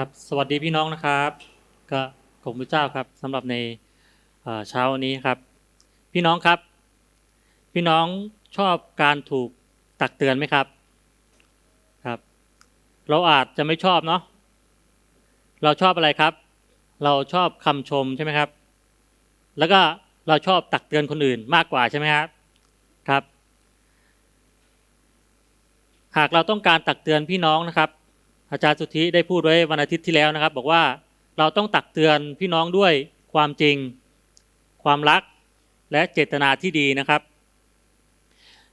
ครับสวัสดีพี่น้องนะครับ ก็ผมพระเจ้าครับสำหรับในเอ่อเช้าวันนี้ครับ พี่น้องครับ พี่น้องชอบการถูกตักเตือนไหมครับครับ เราอาจจะไม่ชอบเนาะเราชอบอะไรครับ เราชอบคำชมใช่ไหมครับ แล้วก็เราชอบตักเตือนคนอื่นมากกว่าใช่ไหมครับครับ หากเราต้องการตักเตือนพี่น้องนะครับ อาจารย์สุทธิได้พูดไว้วันอาทิตย์ที่แล้วนะครับ บอกว่าเราต้องตักเตือนพี่น้องด้วยความจริง ความรักและเจตนาที่ดีนะครับ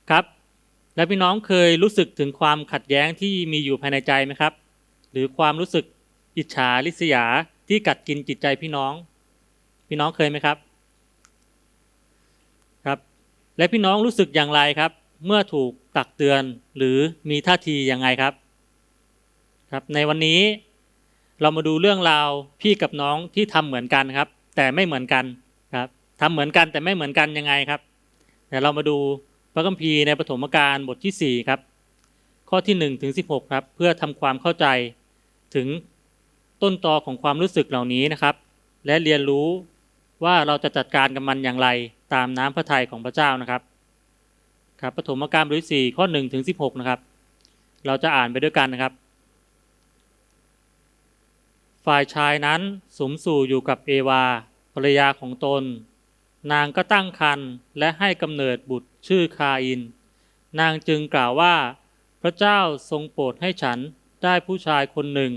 ครับ และพี่น้องเคยรู้สึกถึงความขัดแย้งที่มีอยู่ภายในใจไหมครับ หรือความรู้สึกอิจฉาริษยาที่กัดกินจิตใจพี่น้อง พี่น้องเคยไหมครับครับ และพี่น้องรู้สึกอย่างไรครับ เมื่อถูกตักเตือนหรือมีท่าทีอยังไงครับ ครับในวันนี้เรามาดูเรื่องราวพี่กับน้องที่ทำเหมือนกันครับ แต่ไม่เหมือนกันครับทำเหมือนกันแต่ไม่เหมือนกันยังไงครับแต่เรามาดูพระคัมภีร์ในปฐมกาลบทที่4ครับข้อที่1ถึง16ครับเพื่อทำความเข้าใจถึงต้นตอของความรู้สึกเหล่านี้นะครับ และเรียนรู้ว่าเราจะจัดการกับมันอย่างไรตามน้ำพระทัยของพระเจ้านะครับครับปฐมกาลบทที่4ข้อ1ถึง16นะครับเราจะอ่านไปด้วยกันนะครับ ฝ่ายชายนั้นสมสู่อยู่กับเอวาภรรยาของตน นางก็ตั้งครรภ์และให้กำเนิดบุตรชื่อคาอิน นางจึงกล่าวว่า พระเจ้าทรงโปรดให้ฉันได้ผู้ชายคนหนึ่ง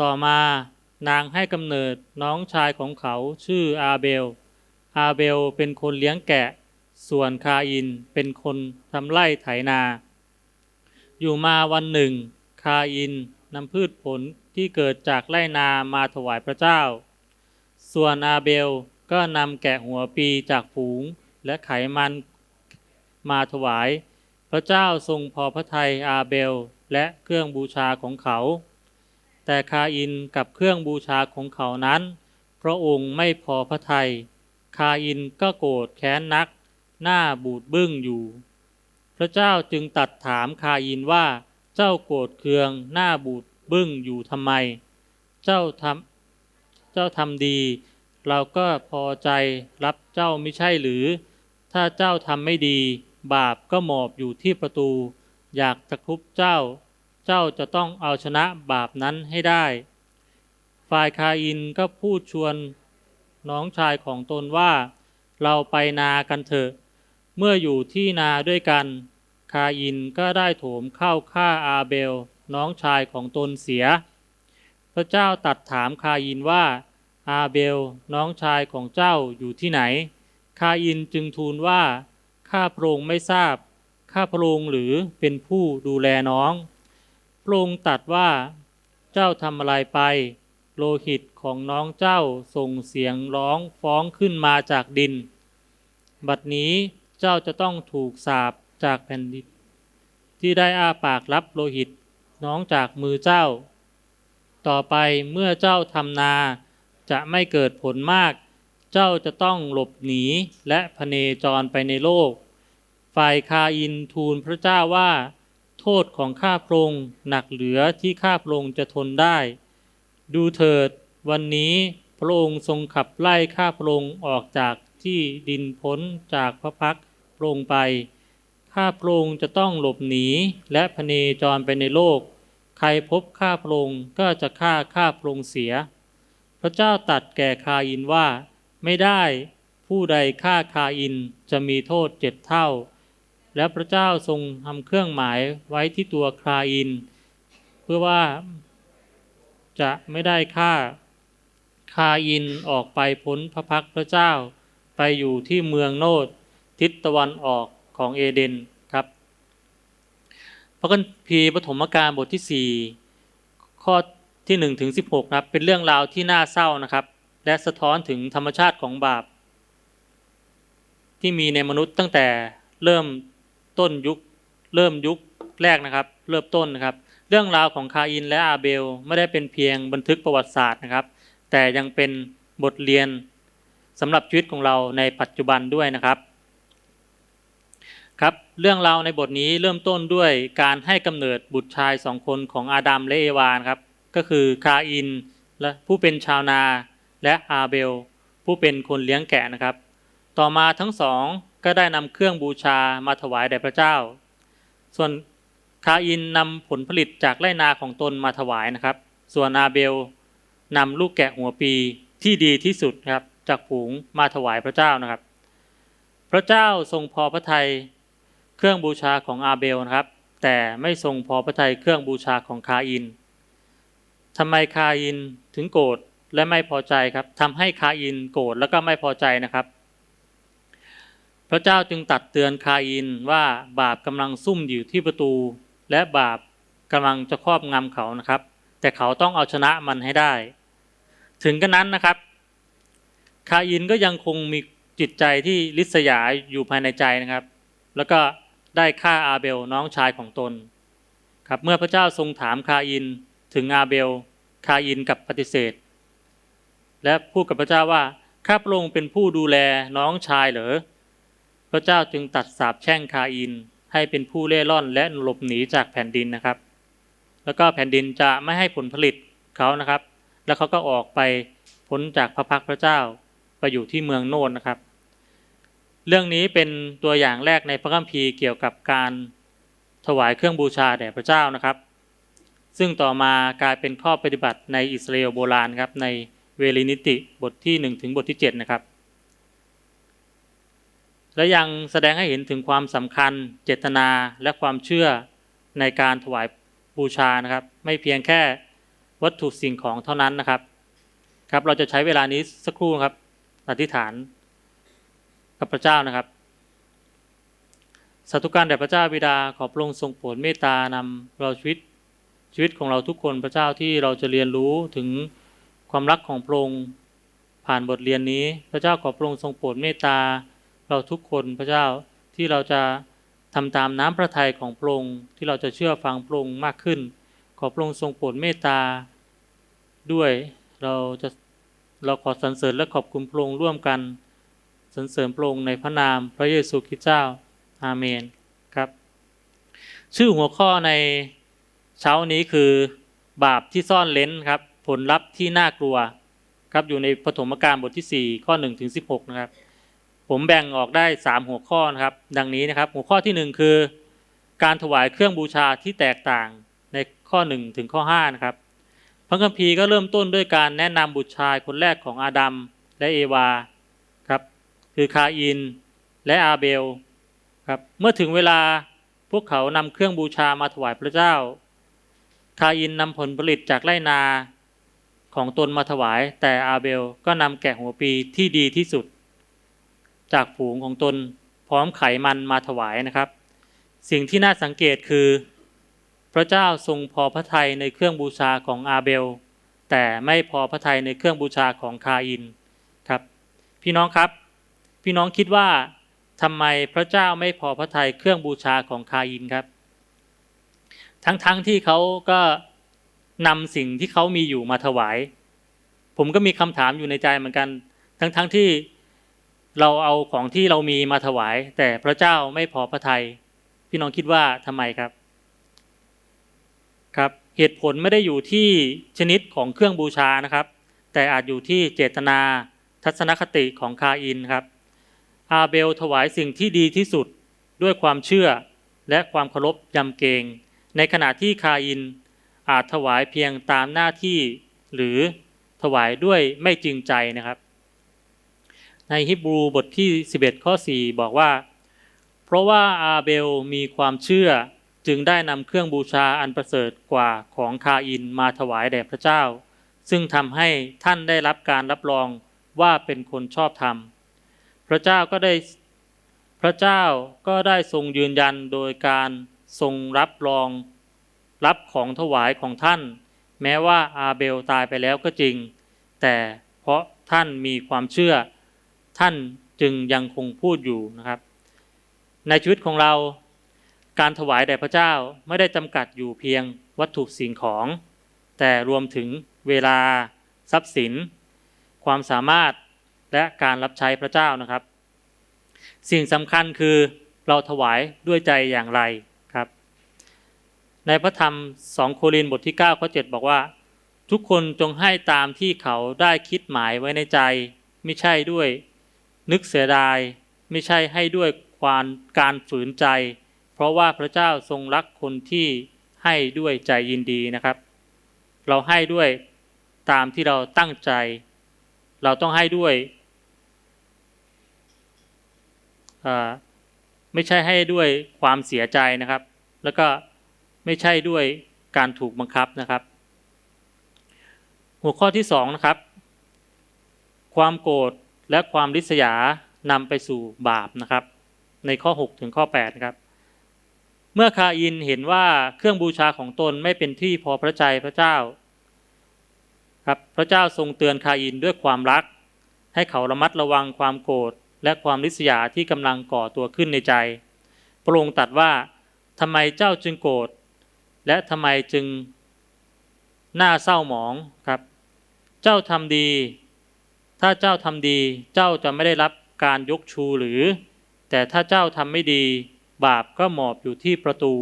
ต่อมานางให้กำเนิดน้องชายของเขาชื่ออาเบล อาเบลเป็นคนเลี้ยงแกะ ส่วนคาอินเป็นคนทำไร่ไถนา อยู่มาวันหนึ่ง คาอินนำพืชผล ที่เกิดจากไรนามาถวายพระเจ้า ส่วนอาเบลก็นำแกะหัวปีจากฝูงและไขมันมาถวาย พระเจ้าทรงพอพระทัยอาเบลและเครื่องบูชาของเขา แต่คาอินกับเครื่องบูชาของเขานั้น พระองค์ไม่พอพระทัยคาอินก็โกรธแค้นนัก หน้าบูดบึ้งอยู่ พระเจ้าจึงตัดถามคาอินว่าเจ้าโกรธเคืองหน้าบูด บึ้งอยู่ทำไม เจ้าทำเจ้าทำดี เราก็พอใจรับเจ้าไม่ใช่หรือ ถ้าเจ้าทำไม่ดี บาปก็หมอบอยู่ที่ประตู อยากจะคุบเจ้า เจ้าจะต้องเอาชนะบาปนั้นให้ได้ ฝ่ายคาอินก็พูดชวนน้องชายของตนว่า เราไปนากันเถอะ เมื่ออยู่ที่นาด้วยกัน คาอินก็ได้โถมเข้าฆ่าอาเบล น้องชายของตนเสีย พระเจ้าตัดถามคาอินว่า อาเบล น้องชายของเจ้าอยู่ที่ไหน คาอินจึงทูลว่า ข้าพระองค์ไม่ทราบ ข้าพระองค์หรือเป็นผู้ดูแลน้อง พระองค์ตัดว่า เจ้าทำอะไรไป โลหิตของน้องเจ้าส่งเสียงร้องฟ้องขึ้นมาจากดิน บัดนี้เจ้าจะต้องถูกสาปจากแผ่นดินที่ได้อ้าปากรับโลหิต น้องจากมือเจ้า ต่อไปเมื่อเจ้าทำนา จะไม่เกิดผลมาก เจ้าจะต้องหลบหนีและพเนจรไปในโลก ฝ่ายคาอินทูลพระเจ้าว่า โทษของข้าพระองค์หนักเหลือที่ข้าพระองค์จะทนได้ ดูเถิด วันนี้พระองค์ทรงขับไล่ข้าพระองค์ออกจากที่ดินพ้นจากพระพักตร์พระองค์ไป ข้าพระองค์จะต้องหลบหนีและพเนจรไปในโลก ใครพบข้าพระองค์ก็จะฆ่าข้าพระองค์เสีย พระเจ้าตัดแก่คาอินว่า ไม่ได้ผู้ใดฆ่าคาอินจะมีโทษเจ็ดเท่า และพระเจ้าทรงทำเครื่องหมายไว้ที่ตัวคาอิน เพื่อว่าจะไม่ได้ฆ่าคาอินออกไปพ้นพระพักพระเจ้า ไปอยู่ที่เมืองโนดทิศตะวันออก ของเอเดนครับพระคัมภีร์ปฐมกาลบทที่ 4 ข้อที่1ถึง16ครับเป็นเรื่องราวที่น่าเศร้านะครับ และสะท้อนถึงธรรมชาติของบาป ที่มีในมนุษย์ตั้งแต่เริ่มต้นยุคเริ่มยุคแรกนะครับ เริ่มต้นนะครับ เรื่องราวของคาอินและอาเบลไม่ได้เป็นเพียงบันทึกประวัติศาสตร์นะครับ แต่ยังเป็นบทเรียนสำหรับชีวิตของเราในปัจจุบันด้วยนะครับ ครับเรื่องราวในบทนี้เริ่มต้นด้วยการให้กำเนิดบุตรชายสองคนของอาดัมและเอวานครับก็คือคาอินและผู้เป็นชาวนา และอาเบล ผู้เป็นคนเลี้ยงแกะนะครับ ต่อมาทั้งสองก็ได้นำเครื่องบูชามาถวายแด่พระเจ้า ส่วนคาอินนำผลผลิตจากไร่นาของตนมาถวายนะครับ ส่วนอาเบลนำลูกแกะหัวปีที่ดีที่สุดครับจากฝูงมาถวายพระเจ้านะครับ พระเจ้าทรงพอพระทัย เครื่องบูชาของอาเบลนะครับ แต่ไม่ทรงพอพระทัยเครื่องบูชาของคาอินทำไมคาอินถึงโกรธและไม่พอใจครับทำให้คาอินโกรธแล้วก็ไม่พอใจนะครับ พระเจ้าจึงตัดเตือนคาอินว่าบาปกำลังซุ่มอยู่ที่ประตู และบาปกำลังจะครอบงำเขานะครับ แต่เขาต้องเอาชนะมันให้ได้ ถึงกระนั้นนะครับ คาอินก็ยังคงมีจิตใจที่ลิษยาอยู่ภายในใจนะครับ แล้วก็ ได้ฆ่าอาเบลน้องชายของตน ครับเมื่อพระเจ้าทรงถามคาอินถึงอาเบล คาอินกับปฏิเสธ และพูดกับพระเจ้าว่าข้าพระองค์เป็นผู้ดูแลน้องชายเหรอพระเจ้าจึงตัดสาปแช่งคาอินให้เป็นผู้เล่ร่อนและหลบหนีจากแผ่นดินนะครับ แล้วก็แผ่นดินจะไม่ให้ผลผลิตเขานะครับ แล้วเขาก็ออกไปพ้นจากพระพักพระเจ้าไปอยู่ที่เมืองโนนนะครับ เรื่องนี้เป็นตัวอย่างแรกในพระคัมภีร์เกี่ยวกับการถวายเครื่องบูชาแด่พระเจ้านะครับ ซึ่งต่อมากลายเป็นข้อปฏิบัติในอิสราเอลโบราณครับในเวลินิติบทที่ 1 ถึงบทที่ 7 นะครับ และยังแสดงให้เห็นถึงความสำคัญเจตนาและความเชื่อในการถวายบูชานะครับ ไม่เพียงแค่วัตถุสิ่งของเท่านั้นนะครับ ครับ เราจะใช้เวลานี้สักครู่ครับอธิษฐาน กับพระเจ้านะครับสาธุการแด่พระเจ้าบิดาขอพระองค์ทรงโปรดเมตตานำเราชีวิตชีวิตของเราทุกคนพระเจ้าที่เราจะเรียนรู้ถึงความรักของพระองค์ผ่านบทเรียนนี้ พระเจ้าขอพระองค์ทรงโปรดเมตตาเราทุกคนพระเจ้าที่เราจะทำตามน้ำพระทัยของพระองค์ที่เราจะเชื่อฟังพระองค์มากขึ้น ขอพระองค์ทรงโปรดเมตตาด้วยเราจะเราขอสรรเสริญและขอบคุณพระองค์ร่วมกัน สรรเสริญพระองค์ในพระนามพระเยซูคริสต์เจ้า อาเมนครับ ชื่อหัวข้อในเช้านี้คือบาปที่ซ่อนเลนครับ ผลลัพธ์ที่น่ากลัวครับอยู่ในปฐมกาลบทที่ 4 ข้อ1ถึง16 นะครับ ผมแบ่งออกได้ 3 หัวข้อนะครับ ดังนี้นะครับ หัวข้อที่ 1 คือ การถวายเครื่องบูชาที่แตกต่างในข้อ 1 ถึงข้อ 5 นะครับ พระคัมภีร์ก็เริ่มต้นด้วยการแนะนำบุตรชายคนแรกของอาดัมและเอวา คือคาอินและอาเบลครับเมื่อถึงเวลาพวกเขานำเครื่องบูชามาถวายพระเจ้า คาอินนำผลผลิตจากไรนาของตนมาถวาย แต่อาเบลก็นำแกะหัวปีที่ดีที่สุด จากฝูงของตนพร้อมไขมันมาถวายนะครับ สิ่งที่น่าสังเกตคือ พระเจ้าทรงพอพระทัยในเครื่องบูชาของอาเบล แต่ไม่พอพระทัยในเครื่องบูชาของคาอินครับ พี่น้องครับ พี่น้องคิดว่าทำไมพระเจ้าไม่พอพระทัยเครื่องบูชาของคาอินครับ ทั้งๆทที่เขาก็นำสิ่งที่เขามีอยู่มาถวาย ผมก็มีคำถามอยู่ในใจเหมือนกัน ทั้งๆทที่เราเอาของที่เรามีมาถวาย แต่พระเจ้าไม่พอพระทยัยพี่น้องคิดว่าทำไมครับ ครับเหตุผลไม่ได้อยู่ที่ชนิดของเครื่องบูชานะครับ แต่อาจอยู่ที่เจตนาทัศนคติของคาอินครับ อาเบลถวายสิ่งที่ดีที่สุดด้วยความเชื่อและความเคารพยำเกรงในขณะที่คาอินอาจถวายเพียงตามหน้าที่หรือถวายด้วยไม่จริงใจนะครับ ในฮิบรูบทที่ 11 ข้อ 4 บอกว่า เพราะว่าอาเบลมีความเชื่อจึงได้นำเครื่องบูชาอันประเสริฐกว่าของคาอินมาถวายแด่พระเจ้า ซึ่งทำให้ท่านได้รับการรับรองว่าเป็นคนชอบธรรม ระเจ้าก็ได้พระเจ้าก็ได้ทรงยืนยันโดยการทรงรับรองรับของถวายของท่าน แม้ว่าอาเบลตายไปแล้วก็จริง แต่เพราะท่านมีความเชื่อ ท่านจึงยังคงพูดอยู่นะครับ ในชีวิตของเราการถวายแด่พระเจ้าไม่ได้จำกัดอยู่เพียงวัตถุสิ่งของ แต่รวมถึงเวลา ทรัพย์สิน ความสามารถ และการรับใช้พระเจ้านะครับ สิ่งสำคัญคือเราถวายด้วยใจอย่างไรครับ ในพระธรรม 2 โครินธ์บทที่9ข้อ7บอกว่า ทุกคนจงให้ตามที่เขาได้คิดหมายไว้ในใจ ไม่ใช่ด้วย นึกเสียดาย ไม่ใช่ให้ด้วยความการฝืนใจ เพราะว่าพระเจ้าทรงรักคนที่ให้ด้วยใจยินดีนะครับ เราให้ด้วยตามที่เราตั้งใจ เราต้องให้ด้วยอ่า ไม่ใช่ให้ด้วยความเสียใจนะครับ แล้วก็ไม่ใช่ด้วยการถูกบังคับนะครับ หัวข้อที่สองนะครับ ความโกรธและความริษยานำไปสู่บาปนะครับ ในข้อ 6 ถึงข้อ8นะครับ เมื่อคาอินเห็นว่าเครื่องบูชาของตนไม่เป็นที่พอพระทัยพระเจ้าครับพระเจ้าทรงเตือนคาอินด้วยความรัก ให้เขาระมัดระวังความโกรธ และความริษยาที่กำลังก่อตัวขึ้นในใจ พระองค์ตรัสว่าทำไมเจ้าจึงโกรธและทำไมจึงน่าเศร้าหมองครับ เจ้าทำดี ถ้าเจ้าทำดีเจ้าจะไม่ได้รับการยกชูหรือ แต่ถ้าเจ้าทำไม่ดี บาปก็หมอบอยู่ที่ประตู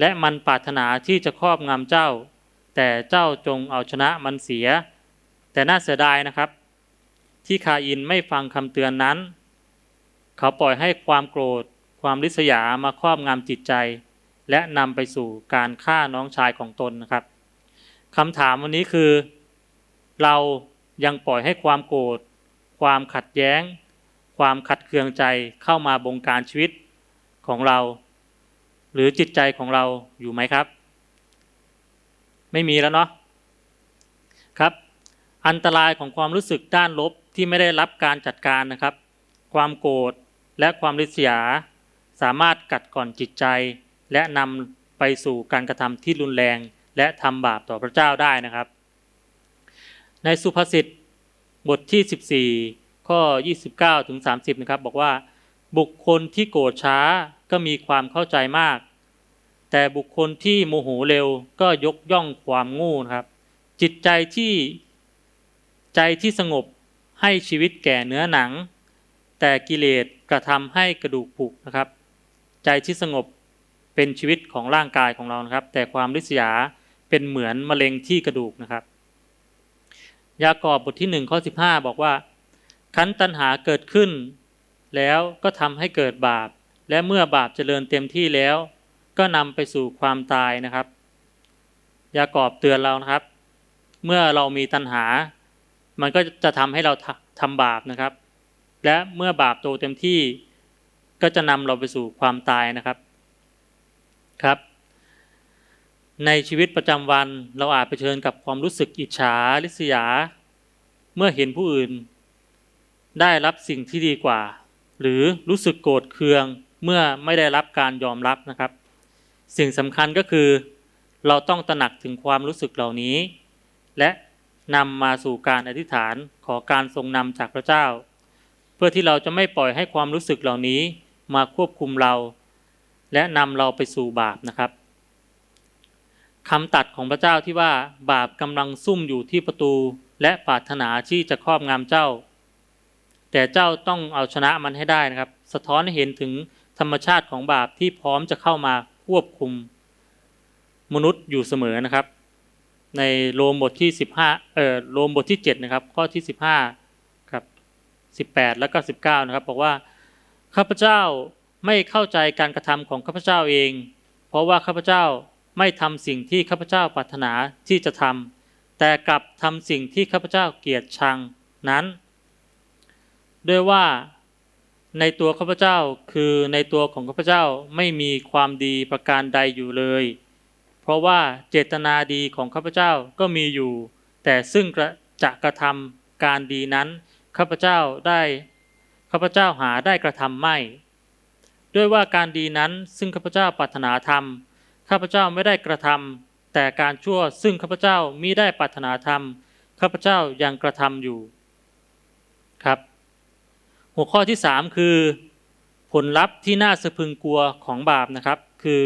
และมันปรารถนาที่จะครอบงำเจ้า แต่เจ้าจงเอาชนะมันเสีย แต่น่าเสียดายนะครับ ที่คาอินไม่ฟังคำเตือนนั้น เขาปล่อยให้ความโกรธ ความริษยามาครอบงำจิตใจ และนำไปสู่การฆ่าน้องชายของตนนะครับคำถามวันนี้คือ เรายังปล่อยให้ความโกรธ ความขัดแย้ง ความขัดเคืองใจเข้ามาบงการชีวิตของเรา หรือจิตใจของเราอยู่ไหมครับ ไม่มีแล้วเนาะครับ อันตรายของความรู้สึกด้านลบ ที่ไม่ได้รับการจัดการนะครับ ความโกรธและความริษยา สามารถกัดก่อนจิตใจ และนำไปสู่การกระทำที่รุนแรง และทำบาปต่อพระเจ้าได้นะครับ ในสุภาษิตบทที่ 14 ข้อ 29ถึง30 นะครับ บอกว่าบุคคลที่โกรธช้าก็มีความเข้าใจมาก แต่บุคคลที่โมโหเร็วก็ยกย่องความโง่นะครับ จิตใจที่ใจที่สงบ ให้ชีวิตแก่เนื้อหนัง แต่กิเลสกระทำให้กระดูกผุนะครับ ใจที่สงบเป็นชีวิตของร่างกายของเรานะครับ แต่ความริษยาเป็นเหมือนมะเร็งที่กระดูกนะครับ ยากอบบทที่หนึ่งข้อสิบห้าบอกว่าคันตัณหาเกิดขึ้น แล้วก็ทำให้เกิดบาป และเมื่อบาปเจริญเต็มที่แล้ว ก็นำไปสู่ความตายนะครับ ยากอบเตือนเรานะครับ เมื่อเรามีตัณหา มันก็จะทำให้เราทำบาปนะครับ และเมื่อบาปโตเต็มที่ก็จะนำเราไปสู่ความตายนะครับครับ ในชีวิตประจำวันเราอาจเผชิญกับความรู้สึกอิจฉาริษยา เมื่อเห็นผู้อื่น ได้รับสิ่งที่ดีกว่า หรือรู้สึกโกรธเคืองเมื่อไม่ได้รับการยอมรับนะครับ สิ่งสำคัญก็คือ เราต้องตระหนักถึงความรู้สึกเหล่านี้ และ นำมาสู่การอธิษฐานขอการทรงนำจากพระเจ้า เพื่อที่เราจะไม่ปล่อยให้ความรู้สึกเหล่านี้มาควบคุมเรา และนำเราไปสู่บาปนะครับคำตัดของพระเจ้าที่ว่าบาปกำลังซุ่มอยู่ที่ประตู และปรารถนาที่จะครอบงำเจ้า แต่เจ้าต้องเอาชนะมันให้ได้นะครับ สะท้อนให้เห็นถึงธรรมชาติของบาปที่พร้อมจะเข้ามาควบคุม มนุษย์อยู่เสมอนะครับ ในโรมบทที่15เอ่อโรมบทที่7นะครับ ข้อที่15ครับ18แล้วก็19นะครับบอกว่าข้าพเจ้าไม่เข้าใจการกระทำของข้าพเจ้าเอง เพราะว่าข้าพเจ้าไม่ทำสิ่งที่ข้าพเจ้าปรารถนาที่จะทำแต่กลับทำสิ่งที่ข้าพเจ้าเกลียดชังนั้น ด้วยว่าในตัวข้าพเจ้าคือในตัวของข้าพเจ้าไม่มีความดีประการใดอยู่เลย เพราะว่าเจตนาดีของข้าพเจ้าก็มีอยู่ แต่ซึ่งจะกระทำการดีนั้นข้าพเจ้าได้ข้าพเจ้าหาได้กระทำไม่ ด้วยว่าการดีนั้นซึ่งข้าพเจ้าปรารถนาทำข้าพเจ้าไม่ได้กระทำแต่การชั่วซึ่งข้าพเจ้ามิได้ปรารถนาทำข้าพเจ้ายังกระทำอยู่ครับ หัวข้อที่ 3 คือ ผลลัพธ์ที่น่าสะพึงกลัวของบาปนะครับ คือ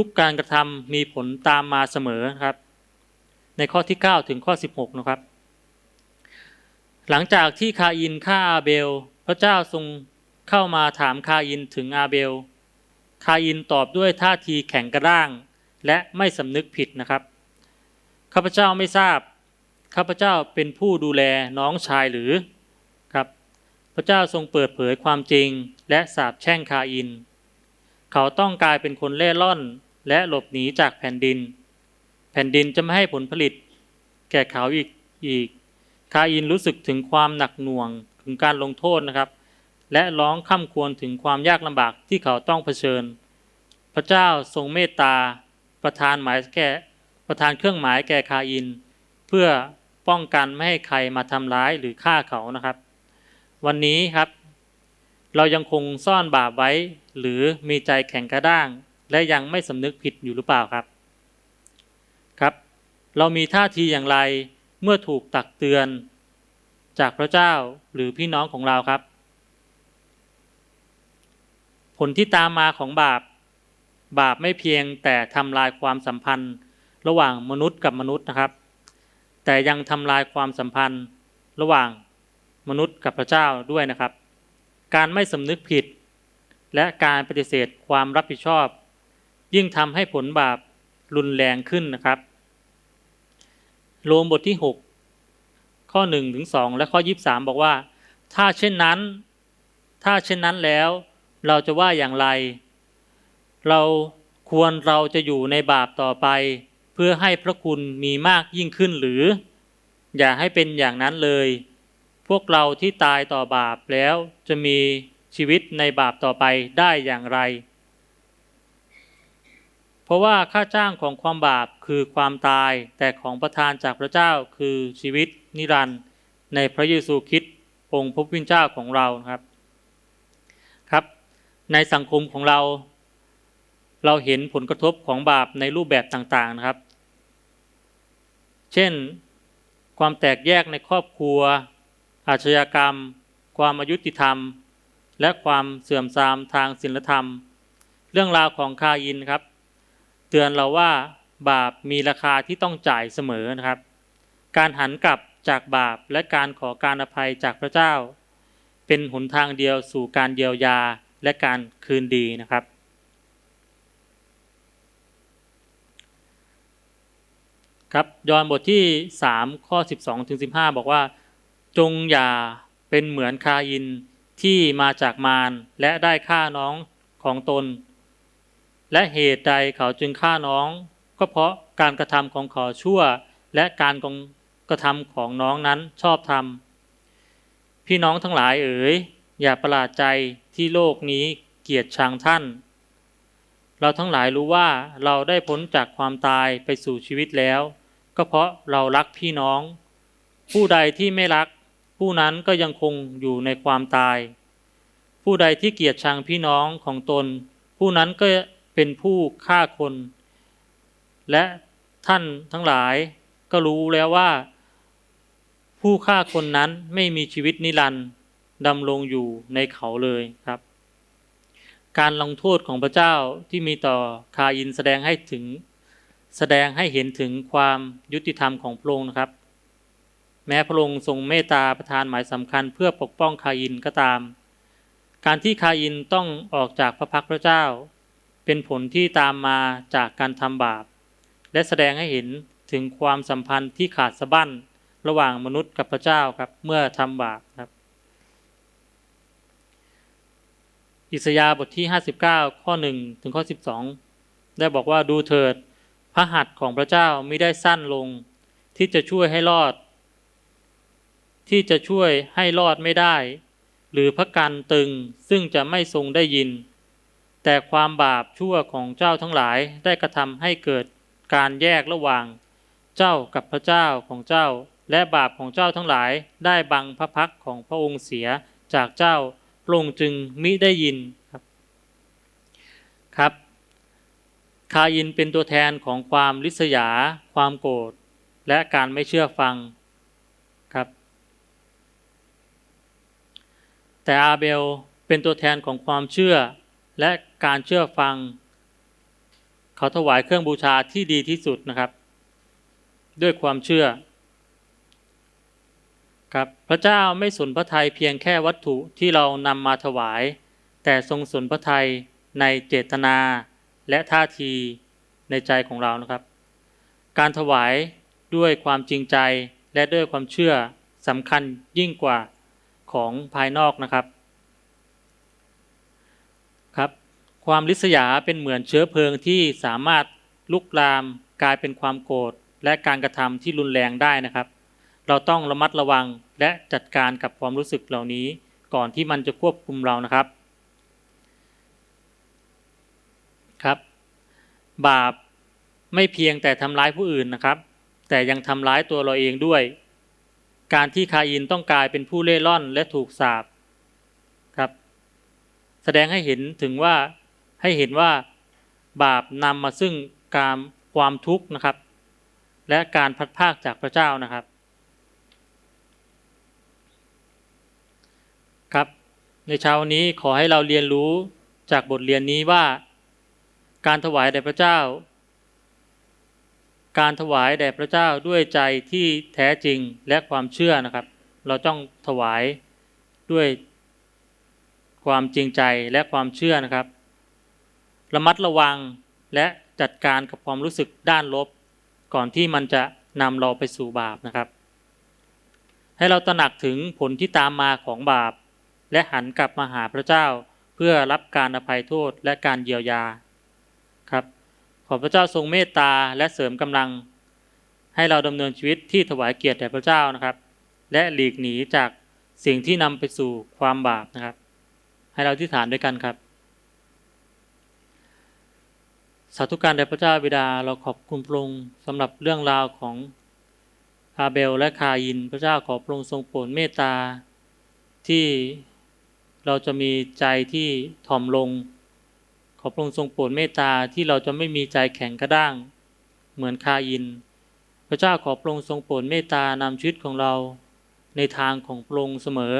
ทุกการกระทำมีผลตามมาเสมอครับ ในข้อที่ 9 ถึงข้อ 16 นะครับ หลังจากที่คาอินฆ่าอาเบล พระเจ้าทรงเข้ามาถามคาอินถึงอาเบล คาอินตอบด้วยท่าทีแข็งกระด้าง และไม่สำนึกผิดนะครับ ข้าพเจ้าไม่ทราบ ข้าพเจ้าเป็นผู้ดูแลน้องชายหรือครับ พระเจ้าทรงเปิดเผยความจริงและสาปแช่งคาอิน เขาต้องกลายเป็นคนเล่ร่อน และหลบหนีจากแผ่นดิน แผ่นดินจะไม่ให้ผลผลิต แก่เขาอีกอีก คาอินรู้สึกถึงความหนักหน่วงถึงการลงโทษนะครับ และร้องค่ำควรถึงความยากลำบากที่เขาต้องเผชิญ พระเจ้าทรงเมตตาประทานหมายแก่ประทานเครื่องหมายแก่คาอิน เพื่อป้องกันไม่ให้ใครมาทำร้ายหรือฆ่าเขานะครับ วันนี้ครับ เรายังคงซ่อนบาปไว้ หรือมีใจแข็งกระด้าง และยังไม่สำนึกผิดอยู่หรือเปล่าครับ ครับ เรามีท่าทีอย่างไรเมื่อถูกตักเตือน จากพระเจ้าหรือพี่น้องของเราครับ ผลที่ตามมาของบาป บาปไม่เพียงแต่ทำลายความสัมพันธ์ระหว่างมนุษย์กับมนุษย์นะครับ แต่ยังทำลายความสัมพันธ์ระหว่างมนุษย์กับพระเจ้าด้วยนะครับ การไม่สำนึกผิด และการปฏิเสธความรับผิดชอบ ยิ่งทำให้ผลบาปรุนแรงขึ้นนะครับ โรมบทที่ 6 ข้อ1ถึง2และข้อ 23 บอกว่า ถ้าเช่นนั้น ถ้าเช่นนั้นแล้ว เราจะว่าอย่างไร เราควรเราจะอยู่ในบาปต่อไป เพื่อให้พระคุณมีมากยิ่งขึ้นหรือ อย่าให้เป็นอย่างนั้นเลย พวกเราที่ตายต่อบาปแล้วจะมีชีวิตในบาปต่อไปได้อย่างไร เพราะว่าค่าจ้างของความบาปคือความตาย แต่ของประทานจากพระเจ้าคือชีวิตนิรันดร์ในพระเยซูคริสต์องค์พระผู้เป็นเจ้าของเราครับครับ ในสังคมของเรา เราเห็นผลกระทบของบาปในรูปแบบต่างๆนะครับ เช่น ความแตกแยกในครอบครัว อาชญากรรม ความอายุติธรรม และความเสื่อมทรามทางศีลธรรม เรื่องราวของคาอินครับ เตือนเราว่าบาปมีราคาที่ต้องจ่ายเสมอนะครับ การหันกลับจากบาปและการขอการอภัยจากพระเจ้า เป็นหนทางเดียวสู่การเยียวยาและการคืนดีนะครับ ครับยอห์นบทที่ 3 ข้อ 12ถึง15 บอกว่า จงอย่าเป็นเหมือนคาอินที่มาจากมารและได้ฆ่าน้องของตน และเหตุใดเขาจึงฆ่าน้อง ก็เพราะการกระทำของเขาชั่ว และการกระทำของน้องนั้นชอบธรรมพี่น้องทั้งหลายเอ๋ยอย่าประหลาดใจที่โลกนี้เกลียดชังท่าน เราทั้งหลายรู้ว่าเราได้พ้นจากความตายไปสู่ชีวิตแล้ว ก็เพราะเรารักพี่น้อง ผู้ใดที่ไม่รัก ผู้นั้นก็ยังคงอยู่ในความตาย ผู้ใดที่เกลียดชังพี่น้องของตน ผู้นั้นก็ เป็นผู้ฆ่าคน และท่านทั้งหลายก็รู้แล้วว่า ผู้ฆ่าคนนั้นไม่มีชีวิตนิรันดร์ดำรงอยู่ในเขาเลยครับ การลงโทษของพระเจ้าที่มีต่อคาอินแสดงให้ถึงแสดงให้เห็นถึงความยุติธรรมของพระองค์นะครับ แม้พระองค์ทรงเมตตาประทานหมายสำคัญเพื่อปกป้องคาอินก็ตาม การที่คาอินต้องออกจากพระพักพระเจ้า เป็นผลที่ตามมาจากการทำบาป และแสดงให้เห็นถึงความสัมพันธ์ที่ขาดสะบั้นระหว่างมนุษย์กับพระเจ้าครับเมื่อทำบาปครับ อิสยาบทที่ 59 ข้อ 1 ถึงข้อ 12 ได้บอกว่าดูเถิดพระหัตถ์ของพระเจ้าไม่ได้สั้นลง ที่จะช่วยให้รอด ที่จะช่วยให้รอดไม่ได้ หรือพระกันตึงซึ่งจะไม่ทรงได้ยิน แต่ความบาปชั่วของเจ้าทั้งหลายได้กระทำให้เกิดการแยกระหว่าง เจ้ากับพระเจ้าของเจ้า และบาปของเจ้าทั้งหลายได้บังพระพักของพระองค์เสียจากเจ้าพระองค์จึงมิได้ยินครับครับ คาอินเป็นตัวแทนของความริษยา ความโกรธและการไม่เชื่อฟังครับ แต่อาเบลเป็นตัวแทนของความเชื่อและ การเชื่อฟัง เขาถวายเครื่องบูชาที่ดีที่สุดนะครับ ด้วยความเชื่อครับพระเจ้าไม่สนพระทัยเพียงแค่วัตถุที่เรานำมาถวาย แต่ทรงสนพระทัยในเจตนาและท่าทีในใจของเรานะครับ การถวายด้วยความจริงใจและด้วยความเชื่อสำคัญยิ่งกว่าของภายนอกนะครับครับ ความริษยาเป็นเหมือนเชื้อเพลิงที่สามารถลุกลามกลายเป็นความโกรธและการกระทำที่รุนแรงได้นะครับ เราต้องระมัดระวังและจัดการกับความรู้สึกเหล่านี้ก่อนที่มันจะควบคุมเรานะครับครับ บาปไม่เพียงแต่ทำร้ายผู้อื่นนะครับ แต่ยังทำร้ายตัวเราเองด้วย การที่คาอินต้องกลายเป็นผู้เล่ร่อนและถูกสาปครับ แสดงให้เห็นถึงว่า ให้เห็นว่าบาปนำมาซึ่งการความทุกข์นะครับ และการพัดพรากจากพระเจ้านะครับครับ ในเช้านี้ขอให้เราเรียนรู้จากบทเรียนนี้ว่า การถวายแด่พระเจ้า การถวายแด่พระเจ้าด้วยใจที่แท้จริงและความเชื่อนะครับ เราต้องถวายด้วยความจริงใจและความเชื่อนะครับ ระมัดระวังและจัดการกับความรู้สึกด้านลบ ก่อนที่มันจะนำเราไปสู่บาปนะครับ ให้เราตระหนักถึงผลที่ตามมาของบาป และหันกลับมาหาพระเจ้าเพื่อรับการอภัยโทษและการเยียวยาครับ ขอพระเจ้าทรงเมตตาและเสริมกำลัง ให้เราดำเนินชีวิตที่ถวายเกียรติแด่พระเจ้านะครับ และหลีกหนีจากสิ่งที่นำไปสู่ความบาปนะครับ ให้เราที่ฐานด้วยกันครับ สาธุการแด่พระเจ้าบิดาเราขอบคุณพระองค์สำหรับเรื่องราวของอาเบลและคาอิน พระเจ้าขอพระองค์ทรงโปรดเมตตา ที่เราจะมีใจที่ถ่อมลง ขอพระองค์ทรงโปรดเมตตาที่เราจะไม่มีใจแข็งกระด้าง เหมือนคาอิน พระเจ้าขอพระองค์ทรงโปรดเมตตานำชีวิตของเรา ในทางของพระองค์เสมอ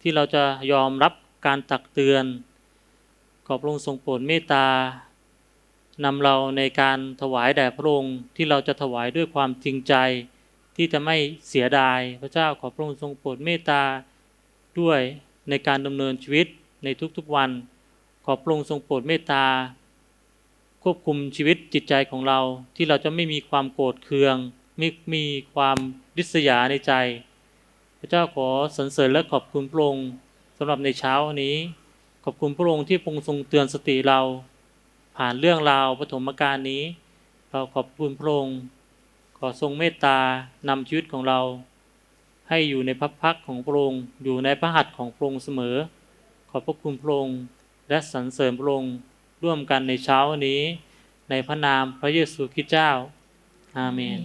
ที่เราจะยอมรับการตักเตือน ขอพระองค์ทรงโปรดเมตตา นำเราในการถวายแด่พระองค์ที่เราจะถวายด้วยความจริงใจ ที่จะไม่เสียดาย พระเจ้าขอพระองค์ทรงโปรดเมตตาด้วยในการดำเนินชีวิตในทุกๆวัน ขอพระองค์ทรงโปรดเมตตา ควบคุมชีวิตจิตใจของเราที่เราจะไม่มีความโกรธเคือง ไม่มีความริษยาในใจ พระเจ้าขอสรรเสริญและขอบคุณพระองค์สำหรับในเช้านี้ ขอบคุณพระองค์ที่พระองค์ทรงเตือนสติเรา ผ่านเรื่องราวปฐมกาลนี้ เราขอบคุณพระองค์ขอทรงเมตตานำชีวิตของเรา ให้อยู่ในพระพักของพระองค์อยู่ในพระหัตถ์ของพระองค์เสมอ ขอบพระคุณพระองค์และสรรเสริญพระองค์ร่วมกันในเช้านี้ ในพระนามพระเยซูคริสต์เจ้าอาเมน